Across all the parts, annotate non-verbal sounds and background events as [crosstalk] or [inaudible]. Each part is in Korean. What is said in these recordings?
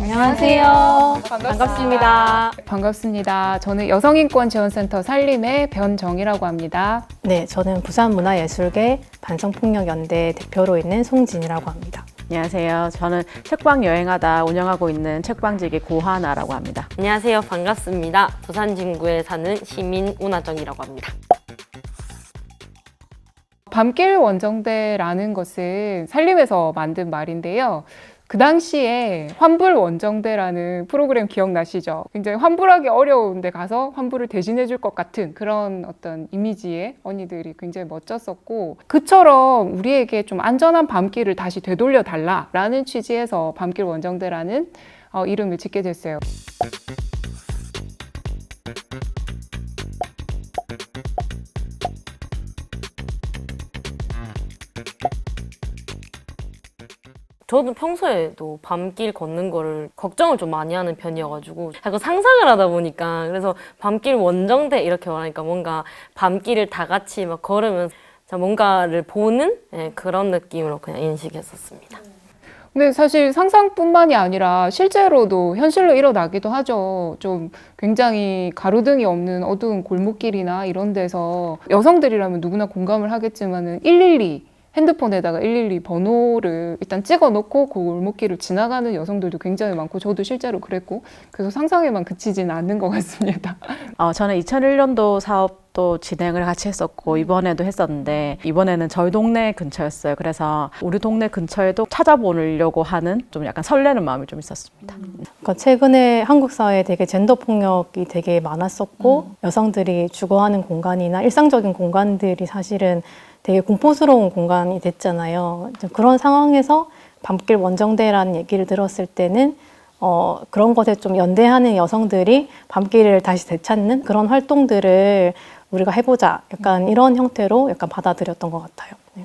안녕하세요. 반갑습니다. 반갑습니다. 저는 여성인권지원센터 살림의 변정이라고 합니다. 네, 저는 부산문화예술계 반성폭력연대 대표로 있는 송진이라고 합니다. 안녕하세요. 저는 책방 여행하다 운영하고 있는 책방지기 고하나라고 합니다. 안녕하세요. 반갑습니다. 부산 진구에 사는 시민 운하정이라고 합니다. 밤길 원정대라는 것은 살림에서 만든 말인데요. 그 당시에 환불 원정대라는 프로그램 기억나시죠? 굉장히 환불하기 어려운 데 가서 환불을 대신해 줄 것 같은 그런 어떤 이미지의 언니들이 굉장히 멋졌었고 그처럼 우리에게 좀 안전한 밤길을 다시 되돌려 달라라는 취지에서 밤길 원정대라는 어, 이름을 짓게 됐어요. 저도 평소에도 밤길 걷는 거를 걱정을 좀 많이 하는 편이어가지고 자꾸 상상을 하다 보니까 그래서 밤길 원정대 이렇게 말하니까 뭔가 밤길을 다 같이 막 걸으면서 자, 뭔가를 보는 예, 그런 느낌으로 그냥 인식했었습니다. 근데 사실 상상뿐만이 아니라 실제로도 현실로 일어나기도 하죠. 좀 굉장히 가로등이 없는 어두운 골목길이나 이런 데서 여성들이라면 누구나 공감을 하겠지만은 112 핸드폰에다가 112 번호를 일단 찍어 놓고 그 골목길을 지나가는 여성들도 굉장히 많고 저도 실제로 그랬고 그래서 상상에만 그치진 않는 것 같습니다. 어, 저는 2001년도 사업도 진행을 같이 했었고 이번에도 했었는데 이번에는 저희 동네 근처였어요. 그래서 우리 동네 근처에도 찾아보려고 하는 좀 약간 설레는 마음이 좀 있었습니다. 그러니까 최근에 한국 사회에 되게 젠더 폭력이 되게 많았었고 여성들이 주거하는 공간이나 일상적인 공간들이 사실은 되게 공포스러운 공간이 됐잖아요. 그런 상황에서 밤길 원정대라는 얘기를 들었을 때는 어, 그런 것에 좀 연대하는 여성들이 밤길을 다시 되찾는 그런 활동들을 우리가 해보자. 약간 이런 형태로 약간 받아들였던 것 같아요. 네.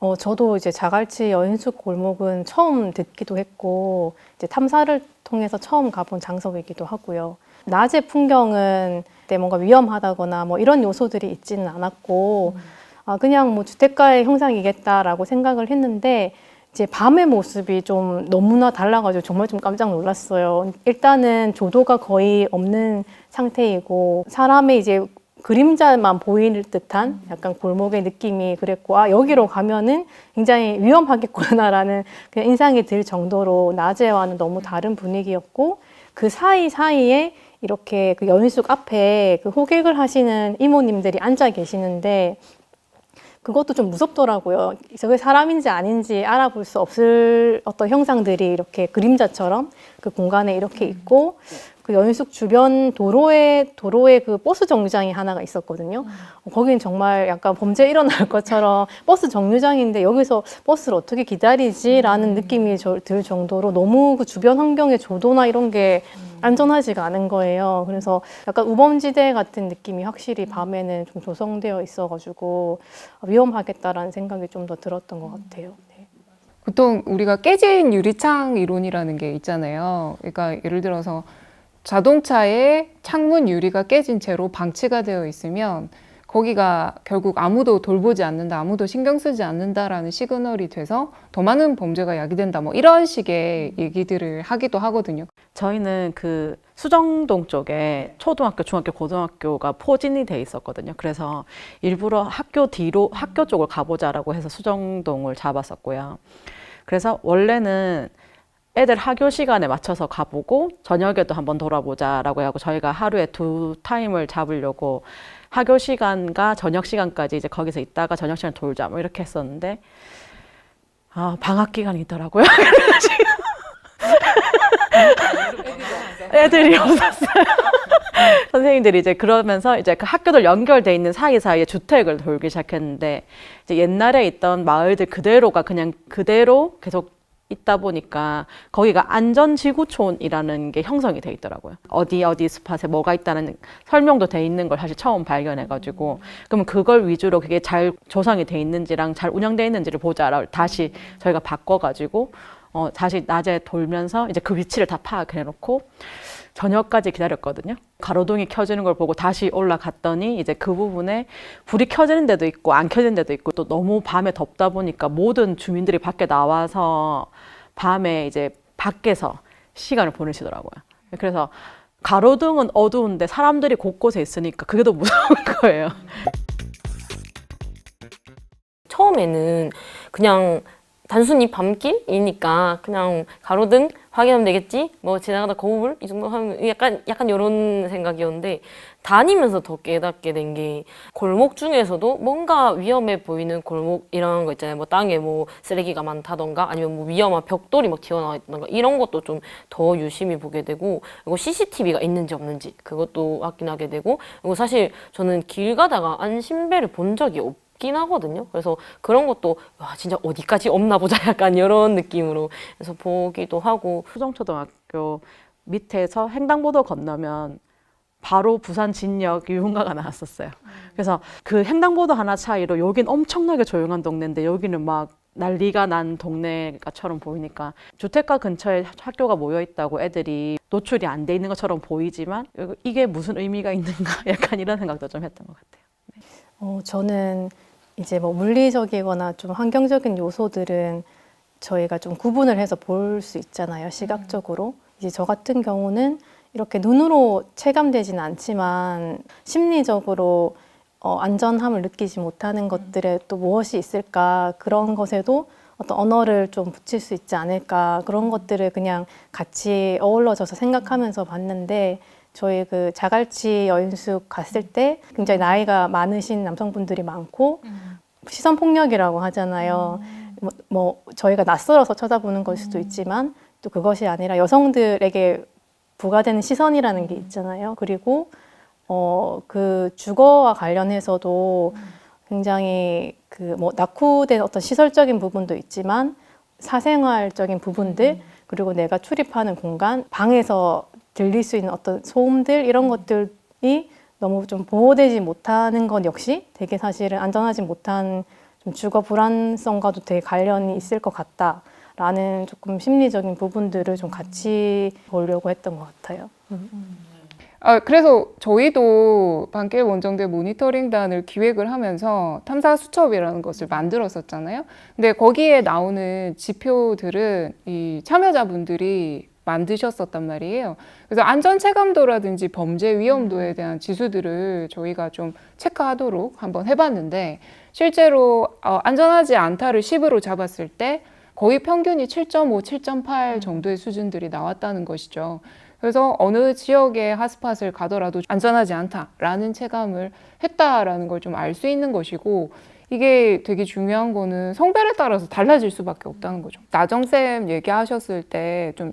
어, 저도 이제 자갈치 여인숙 골목은 처음 듣기도 했고, 이제 탐사를 통해서 처음 가본 장소이기도 하고요. 낮의 풍경은 뭔가 위험하다거나 뭐 이런 요소들이 있지는 않았고, 아, 그냥 뭐 주택가의 형상이겠다라고 생각을 했는데, 이제 밤의 모습이 좀 너무나 달라가지고 정말 좀 깜짝 놀랐어요. 일단은 조도가 거의 없는 상태이고, 사람의 이제 그림자만 보일 듯한 약간 골목의 느낌이 그랬고 아 여기로 가면은 굉장히 위험하겠구나라는 그냥 인상이 들 정도로 낮에와는 너무 다른 분위기였고 그 사이 사이에 이렇게 그 연희숙 앞에 그 호객을 하시는 이모님들이 앉아 계시는데 그것도 좀 무섭더라고요. 저게 사람인지 아닌지 알아볼 수 없을 어떤 형상들이 이렇게 그림자처럼 그 공간에 이렇게 있고 그 연숙 주변 도로에 도로에 그 버스 정류장이 하나가 있었거든요. 어, 거기는 정말 약간 범죄 일어날 [laughs] 것처럼 버스 정류장인데 여기서 버스를 어떻게 기다리지라는 느낌이 저- 들 정도로 너무 그 주변 환경의 조도나 이런 게 안전하지가 않은 거예요. 그래서 약간 우범지대 같은 느낌이 확실히 밤에는 좀 조성되어 있어가지고 위험하겠다라는 생각이 좀 더 들었던 것 같아요. 네. 보통 우리가 깨진 유리창 이론이라는 게 있잖아요. 그러니까 예를 들어서 자동차의 창문 유리가 깨진 채로 방치가 되어 있으면 거기가 결국 아무도 돌보지 않는다, 아무도 신경 쓰지 않는다라는 시그널이 돼서 더 많은 범죄가 야기된다. 뭐 이런 식의 얘기들을 하기도 하거든요. 저희는 그 수정동 쪽에 초등학교, 중학교, 고등학교가 포진이 돼 있었거든요. 그래서 일부러 학교 뒤로 학교 쪽을 가보자라고 해서 수정동을 잡았었고요. 그래서 원래는 애들 학교 시간에 맞춰서 가보고 저녁에도 한번 돌아보자라고 하고 저희가 하루에 두 타임을 잡으려고 학교 시간과 저녁 시간까지 이제 거기서 있다가 저녁 시간 돌자 뭐 이렇게 했었는데 아 방학 기간이 있더라고요. [laughs] 애들이 없었어요. [laughs] 선생님들이 이제 그러면서 이제 그 학교들 연결돼 있는 사이사이에 주택을 돌기 시작했는데 이제 옛날에 있던 마을들 그대로가 그냥 그대로 계속 있다 보니까 거기가 안전지구촌이라는 게 형성이 돼 있더라고요. 어디 어디 스팟에 뭐가 있다는 설명도 돼 있는 걸 사실 처음 발견해가지고 그러면 그걸 위주로 그게 잘 조성이 돼 있는지랑 잘 운영돼 있는지를 보자라 다시 저희가 바꿔가지고 어, 다시 낮에 돌면서 이제 그 위치를 다 파악해놓고 저녁까지 기다렸거든요. 가로등이 켜지는 걸 보고 다시 올라갔더니 이제 그 부분에 불이 켜지는 데도 있고 안 켜지는 데도 있고 또 너무 밤에 덥다 보니까 모든 주민들이 밖에 나와서 밤에 이제 밖에서 시간을 보내시더라고요. 그래서 가로등은 어두운데 사람들이 곳곳에 있으니까 그게 더 무서운 [laughs] 거예요. 처음에는 그냥 단순히 밤길이니까 그냥 가로등 확인하면 되겠지? 뭐 지나가다 거울? 이 정도 하면 약간 약간 이런 생각이었는데 다니면서 더 깨닫게 된 게 골목 중에서도 뭔가 위험해 보이는 골목이라는 거 있잖아요. 뭐 땅에 뭐 쓰레기가 많다던가 아니면 뭐 위험한 벽돌이 막 튀어나와 있던가 이런 것도 좀 더 유심히 보게 되고 그리고 CCTV가 있는지 없는지 그것도 확인하게 되고 그리고 사실 저는 길 가다가 안심배를 본 적이 없 긴 하거든요. 그래서 그런 것도 와 진짜 어디까지 없나 보자 [laughs] 약간 이런 느낌으로 그래서 보기도 하고 수정초등학교 밑에서 횡단보도 건너면 바로 부산 진역 유흥가가 나왔었어요. 그래서 그 횡단보도 하나 차이로 여긴 엄청나게 조용한 동네인데 여기는 막 난리가 난 동네가처럼 보이니까 주택가 근처에 학교가 모여 있다고 애들이 노출이 안 돼 있는 것처럼 보이지만 이게 무슨 의미가 있는가 [laughs] 약간 이런 생각도 좀 했던 것 같아요. 어, 저는 이제 뭐 물리적이거나 좀 환경적인 요소들은 저희가 좀 구분을 해서 볼 수 있잖아요, 시각적으로. 이제 저 같은 경우는 이렇게 눈으로 체감되지는 않지만 심리적으로 어, 안전함을 느끼지 못하는 것들에 또 무엇이 있을까? 그런 것에도 어떤 언어를 좀 붙일 수 있지 않을까? 그런 것들을 그냥 같이 어우러져서 생각하면서 봤는데 저희 그 자갈치 여인숙 갔을 때 굉장히 나이가 많으신 남성분들이 많고 시선 폭력이라고 하잖아요. 뭐, 뭐 저희가 낯설어서 쳐다보는 걸 수도 있지만 또 그것이 아니라 여성들에게 부과되는 시선이라는 게 있잖아요. 그리고 어, 그 주거와 관련해서도 굉장히 그 뭐 낙후된 어떤 시설적인 부분도 있지만 사생활적인 부분들 그리고 내가 출입하는 공간 방에서 들릴 수 있는 어떤 소음들 이런 것들이 너무 좀 보호되지 못하는 것 역시 되게 사실은 안전하지 못한 좀 주거 불안성과도 되게 관련이 있을 것 같다라는 조금 심리적인 부분들을 좀 같이 보려고 했던 것 같아요. 아, 그래서 저희도 밤길 원정대 모니터링단을 기획을 하면서 탐사 수첩이라는 것을 만들었었잖아요. 근데 거기에 나오는 지표들은 이 참여자분들이 만드셨었단 말이에요. 그래서 안전 체감도라든지 범죄 위험도에 대한 지수들을 저희가 좀 체크하도록 한번 해봤는데 실제로 어, 안전하지 않다를 10으로 잡았을 때 거의 평균이 7.5, 7.8 정도의 수준들이 나왔다는 것이죠. 그래서 어느 지역의 핫스팟을 가더라도 안전하지 않다라는 체감을 했다라는 걸 좀 알 수 있는 것이고 이게 되게 중요한 거는 성별에 따라서 달라질 수밖에 없다는 거죠. 나정쌤 얘기하셨을 때 좀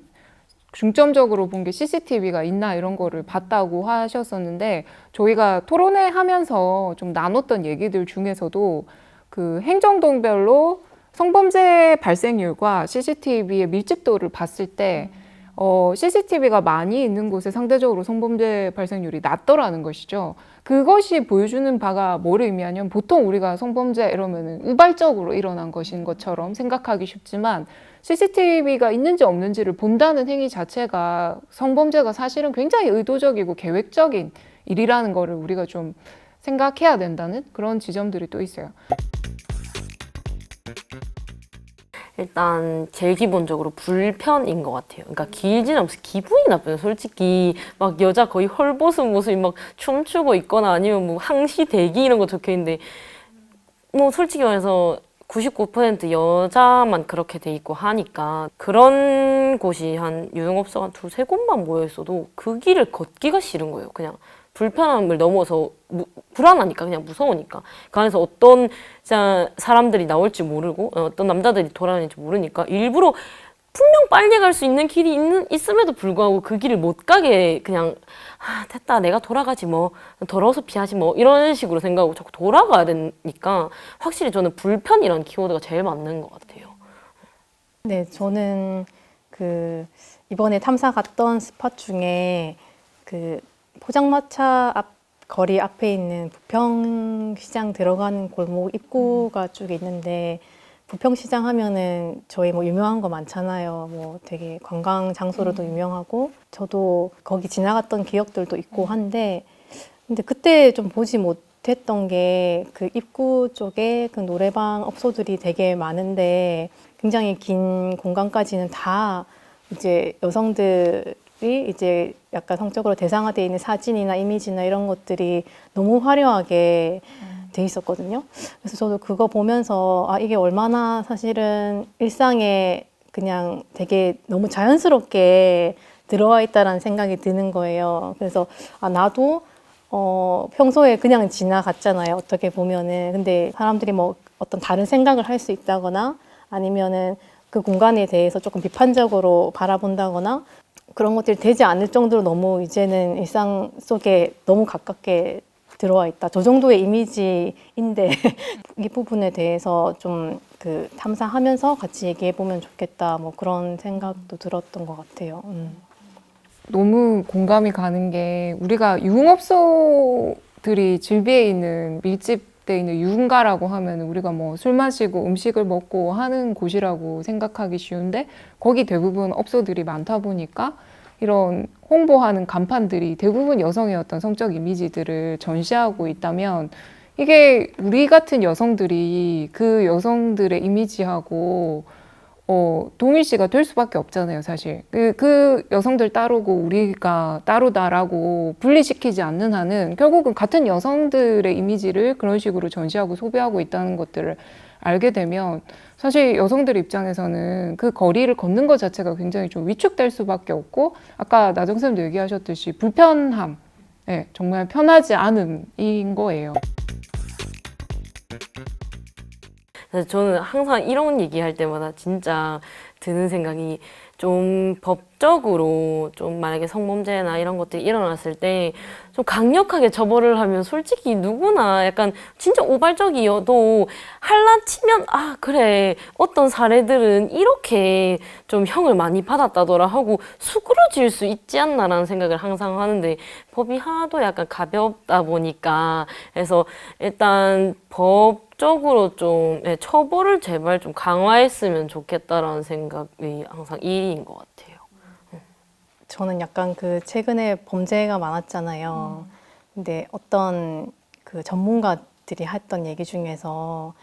중점적으로 본 게 CCTV가 있나 이런 거를 봤다고 하셨었는데 저희가 토론회 하면서 좀 나눴던 얘기들 중에서도 그 행정동별로 성범죄 발생률과 CCTV의 밀집도를 봤을 때 어, CCTV가 많이 있는 곳에 상대적으로 성범죄 발생률이 낮더라는 것이죠. 그것이 보여주는 바가 뭐를 의미하냐면 보통 우리가 성범죄 이러면은 우발적으로 일어난 것인 것처럼 생각하기 쉽지만 CCTV가 있는지 없는지를 본다는 행위 자체가 성범죄가 사실은 굉장히 의도적이고 계획적인 일이라는 거를 우리가 좀 생각해야 된다는 그런 지점들이 또 있어요. 일단 제일 기본적으로 불편인 것 같아요. 그러니까 길지는 않아서 기분이 나빠요. 솔직히 막 여자 거의 헐벗은 모습이 막 춤추고 있거나 아니면 뭐 항시 대기 이런 거 적혀 있는데 뭐 솔직히 말해서 99% 여자만 그렇게 돼 있고 하니까 그런 곳이 한 유흥업소가 한 두세 곳만 모여 있어도 그 길을 걷기가 싫은 거예요. 그냥 불편함을 넘어서 무- 불안하니까 그냥 무서우니까 그 안에서 어떤 사람들이 나올지 모르고 어, 어떤 남자들이 돌아다닐지 모르니까 일부러 분명 빨리 갈 수 있는 길이 있는, 있음에도 불구하고 그 길을 못 가게 그냥 아, 됐다 내가 돌아가지 뭐 더러워서 피하지 뭐 이런 식으로 생각하고 자꾸 돌아가야 되니까 확실히 저는 불편이란 키워드가 제일 맞는 것 같아요. 네, 저는 그 이번에 탐사 갔던 스팟 중에 그 포장마차 앞 거리 앞에 있는 부평시장 들어가는 골목 입구가 쪽에 있는데 부평시장 하면은 저희 뭐 유명한 거 많잖아요. 뭐 되게 관광 장소로도 유명하고 저도 거기 지나갔던 기억들도 있고 한데 근데 그때 좀 보지 못했던 게 그 입구 쪽에 그 노래방 업소들이 되게 많은데 굉장히 긴 공간까지는 다 이제 여성들 이 이제 약간 성적으로 대상화되어 있는 사진이나 이미지나 이런 것들이 너무 화려하게 돼 있었거든요. 그래서 저도 그거 보면서 아 이게 얼마나 사실은 일상에 그냥 되게 너무 자연스럽게 들어와 있다라는 생각이 드는 거예요. 그래서 아 나도 어 평소에 그냥 지나갔잖아요. 어떻게 보면은 근데 사람들이 뭐 어떤 다른 생각을 할 수 있다거나 아니면은 그 공간에 대해서 조금 비판적으로 바라본다거나 그런 것들이 되지 않을 정도로 너무 이제는 일상 속에 너무 가깝게 들어와 있다. 저 정도의 이미지인데 [laughs] 이 부분에 대해서 좀 그 탐사하면서 같이 얘기해 보면 좋겠다. 뭐 그런 생각도 들었던 것 같아요. 음. 너무 공감이 가는 게 우리가 유흥업소들이 질비해 있는 밀집돼 있는 유흥가라고 하면 우리가 뭐 술 마시고 음식을 먹고 하는 곳이라고 생각하기 쉬운데 거기 대부분 업소들이 많다 보니까 이런 홍보하는 간판들이 대부분 여성의 어떤 성적 이미지들을 전시하고 있다면 이게 우리 같은 여성들이 그 여성들의 이미지하고 어, 동일시가 될 수밖에 없잖아요, 사실. 그, 그 여성들 따르고 우리가 따르다라고 분리시키지 않는 한은 결국은 같은 여성들의 이미지를 그런 식으로 전시하고 소비하고 있다는 것들을 알게 되면 사실 여성들 입장에서는 그 거리를 걷는 것 자체가 굉장히 좀 위축될 수밖에 없고 아까 나정 쌤도 얘기하셨듯이 불편함, 예, 정말 편하지 않음인 거예요. 저는 항상 이런 얘기할 때마다 진짜 드는 생각이 좀 법적으로 좀 만약에 성범죄나 이런 것들이 일어났을 때 좀 강력하게 처벌을 하면 솔직히 누구나 약간 진짜 우발적이어도 할라 치면 아 그래 어떤 사례들은 이렇게 좀 형을 많이 받았다더라 하고 수그러질 수 있지 않나라는 생각을 항상 하는데 법이 하도 약간 가볍다 보니까 그래서 일단 법 적으로 좀 예, 처벌을 제발 좀 강화했으면 좋겠다라는 생각이 항상 1위인 것 같아요. 저는 약간 그 최근에 범죄가 많았잖아요. 근데 어떤 그 전문가들이 했던 얘기 중에서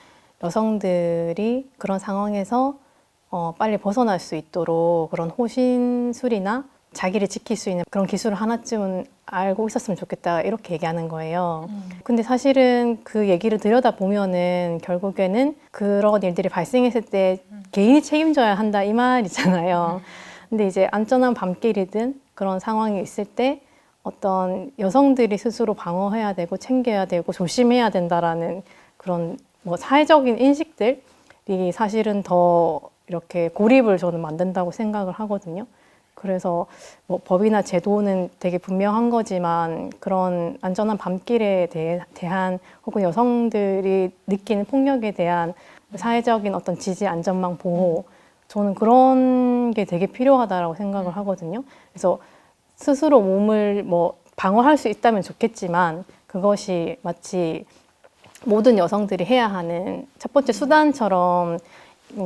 여성들이 그런 상황에서 어, 빨리 벗어날 수 있도록 그런 호신술이나 자기를 지킬 수 있는 그런 기술을 하나쯤은 알고 있었으면 좋겠다 이렇게 얘기하는 거예요. 근데 사실은 그 얘기를 들여다 보면은 결국에는 그런 일들이 발생했을 때 개인이 책임져야 한다 이 말이잖아요. 근데 이제 안전한 밤길이든 그런 상황이 있을 때 어떤 여성들이 스스로 방어해야 되고 챙겨야 되고 조심해야 된다라는 그런 뭐 사회적인 인식들이 사실은 더 이렇게 고립을 저는 만든다고 생각을 하거든요. 그래서 뭐 법이나 제도는 되게 분명한 거지만 그런 안전한 밤길에 대해, 대한 혹은 여성들이 느끼는 폭력에 대한 사회적인 어떤 지지 안전망 보호 저는 그런 게 되게 필요하다라고 생각을 하거든요. 그래서 스스로 몸을 뭐 방어할 수 있다면 좋겠지만 그것이 마치 모든 여성들이 해야 하는 첫 번째 수단처럼 음,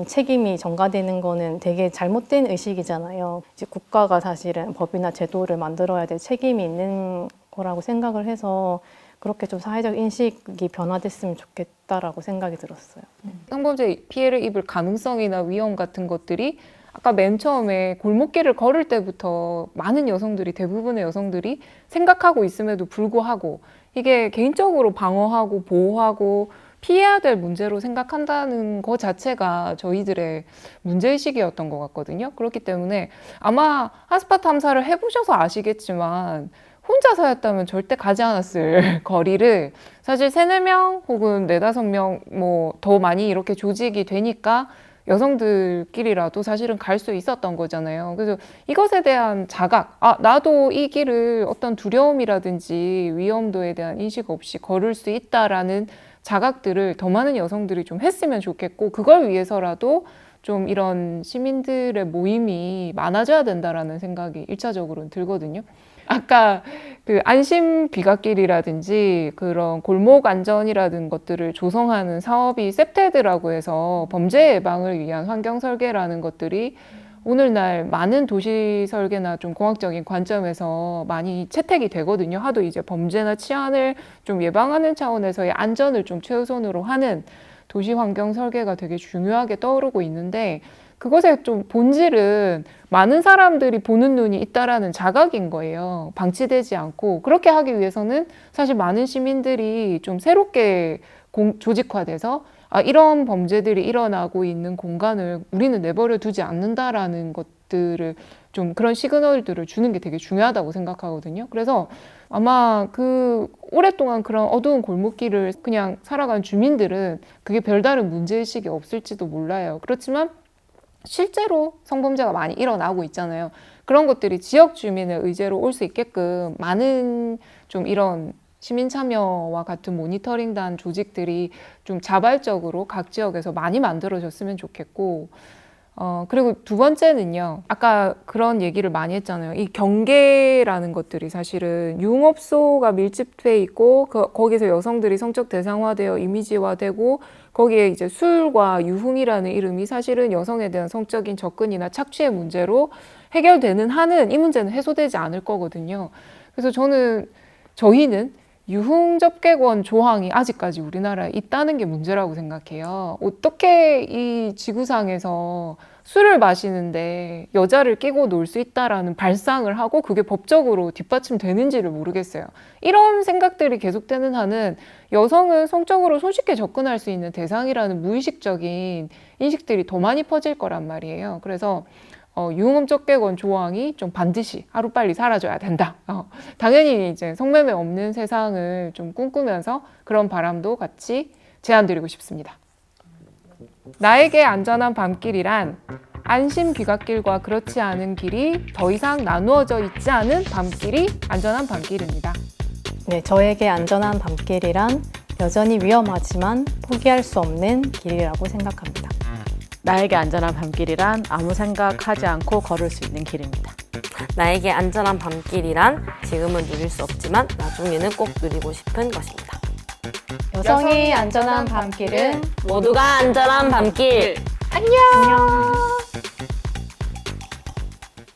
책임이 전가되는 거는 되게 잘못된 의식이잖아요. 이제 국가가 사실은 법이나 제도를 만들어야 될 책임이 있는 거라고 생각을 해서 그렇게 좀 사회적 인식이 변화됐으면 좋겠다라고 생각이 들었어요. 성범죄 피해를 입을 가능성이나 위험 같은 것들이 아까 맨 처음에 골목길을 걸을 때부터 많은 여성들이 대부분의 여성들이 생각하고 있음에도 불구하고 이게 개인적으로 방어하고 보호하고 피해야 될 문제로 생각한다는 것 자체가 저희들의 문제의식이었던 것 같거든요. 그렇기 때문에 아마 핫스팟 탐사를 해보셔서 아시겠지만 혼자서였다면 절대 가지 않았을 [laughs] 거리를 사실 세네 명 혹은 네다섯 명 뭐 더 많이 이렇게 조직이 되니까 여성들끼리라도 사실은 갈 수 있었던 거잖아요. 그래서 이것에 대한 자각, 아, 나도 이 길을 어떤 두려움이라든지 위험도에 대한 인식 없이 걸을 수 있다라는 자각들을 더 많은 여성들이 좀 했으면 좋겠고, 그걸 위해서라도 좀 이런 시민들의 모임이 많아져야 된다라는 생각이 일차적으로는 들거든요. 아까 그 안심 귀갓길이라든지 그런 골목 안전이라든 것들을 조성하는 사업이 셉테드라고 해서 범죄 예방을 위한 환경 설계라는 것들이 오늘날 많은 도시 설계나 좀 공학적인 관점에서 많이 채택이 되거든요. 하도 이제 범죄나 치안을 좀 예방하는 차원에서의 안전을 좀 최우선으로 하는 도시 환경 설계가 되게 중요하게 떠오르고 있는데 그것의 좀 본질은 많은 사람들이 보는 눈이 있다라는 자각인 거예요. 방치되지 않고 그렇게 하기 위해서는 사실 많은 시민들이 좀 새롭게 공, 조직화돼서 아, 이런 범죄들이 일어나고 있는 공간을 우리는 내버려 두지 않는다라는 것들을 좀 그런 시그널들을 주는 게 되게 중요하다고 생각하거든요. 그래서 아마 그 오랫동안 그런 어두운 골목길을 그냥 살아간 주민들은 그게 별다른 문제의식이 없을지도 몰라요. 그렇지만 실제로 성범죄가 많이 일어나고 있잖아요. 그런 것들이 지역 주민의 의제로 올 수 있게끔 많은 좀 이런 시민 참여와 같은 모니터링단 조직들이 좀 자발적으로 각 지역에서 많이 만들어졌으면 좋겠고, 어, 그리고 두 번째는요. 아까 그런 얘기를 많이 했잖아요. 이 경계라는 것들이 사실은 유흥업소가 밀집돼 있고, 그, 거기서 여성들이 성적 대상화되어 이미지화되고, 거기에 이제 술과 유흥이라는 이름이 사실은 여성에 대한 성적인 접근이나 착취의 문제로 해결되는 한은 이 문제는 해소되지 않을 거거든요. 그래서 저는, 저희는 유흥 접객원 조항이 아직까지 우리나라에 있다는 게 문제라고 생각해요. 어떻게 이 지구상에서 술을 마시는데 여자를 끼고 놀 수 있다라는 발상을 하고 그게 법적으로 뒷받침되는지를 모르겠어요. 이런 생각들이 계속되는 한은 여성은 성적으로 손쉽게 접근할 수 있는 대상이라는 무의식적인 인식들이 더 많이 퍼질 거란 말이에요. 그래서 어, 유흥업적객원 조항이 좀 반드시 하루빨리 사라져야 된다. 어, 당연히 이제 성매매 없는 세상을 좀 꿈꾸면서 그런 바람도 같이 제안드리고 싶습니다. 나에게 안전한 밤길이란 안심 귀갓길과 그렇지 않은 길이 더 이상 나누어져 있지 않은 밤길이 안전한 밤길입니다. 네, 저에게 안전한 밤길이란 여전히 위험하지만 포기할 수 없는 길이라고 생각합니다. 나에게 안전한 밤길이란 아무 생각하지 않고 걸을 수 있는 길입니다. 나에게 안전한 밤길이란 지금은 누릴 수 없지만 나중에는 꼭 누리고 싶은 것입니다. 여성이 안전한 밤길은 모두가 안전한 밤길. 안녕.